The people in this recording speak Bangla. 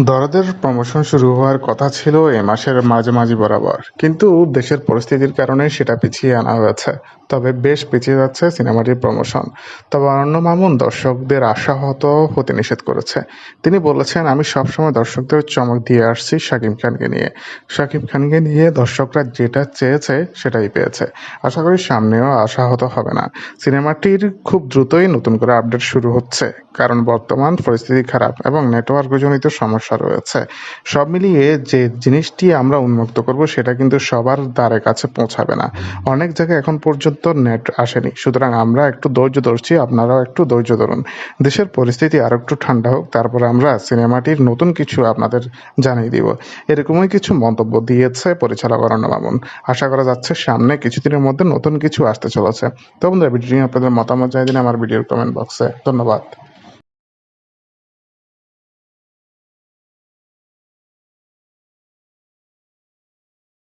দরদের প্রমোশন শুরু হওয়ার কথা ছিল এ মাসের মাঝামাঝি বরাবর। কিন্তু দেশের পরিস্থিতির কারণে সেটা পিছিয়ে আনা হয়েছে। তবে বেশ পিছিয়ে যাচ্ছে সিনেমাটির প্রমোশন তবে অরণ্য মামুন দর্শকদের আশাহত হতে নিষেধ করেছে। তিনি বলেছেন, আমি সবসময় দর্শকদের চমক দিয়ে আসছি শাকিব খানকে নিয়ে। শাকিব খানকে নিয়ে দর্শকরা যেটা চেয়েছে সেটাই পেয়েছে। আশা করি সামনেও আশাহত হবে না। সিনেমাটির খুব দ্রুতই নতুন করে আপডেট শুরু হচ্ছে। কারণ বর্তমান পরিস্থিতি খারাপ এবং নেটওয়ার্কজনিত সমস্যা রয়েছে। সব মিলিয়ে যে জিনিসটি আমরা উন্মুক্ত করব, সেটা কিন্তু সবার দ্বারে কাছে পৌঁছাবে না। অনেক জায়গায় এখন পর্যন্ত নেট আসেনি। সুতরাং আমরা একটু ধৈর্য ধরছি, আপনারাও একটু ধৈর্য ধরুন। দেশের পরিস্থিতি আর একটু ঠান্ডা হোক, তারপরে আমরা সিনেমাটির নতুন কিছু আপনাদের জানিয়ে দিব। এরকমই কিছু মন্তব্য দিয়েছে পরিচালক অরণ্য মামুন। আশা করা যাচ্ছে সামনে কিছুদিনের মধ্যে নতুন কিছু আসতে চলেছে। তো বন্ধুরা ভিডিও আপনাদের মতামত জানিয়ে দিন আমার ভিডিওর কমেন্ট বক্সে ধন্যবাদ।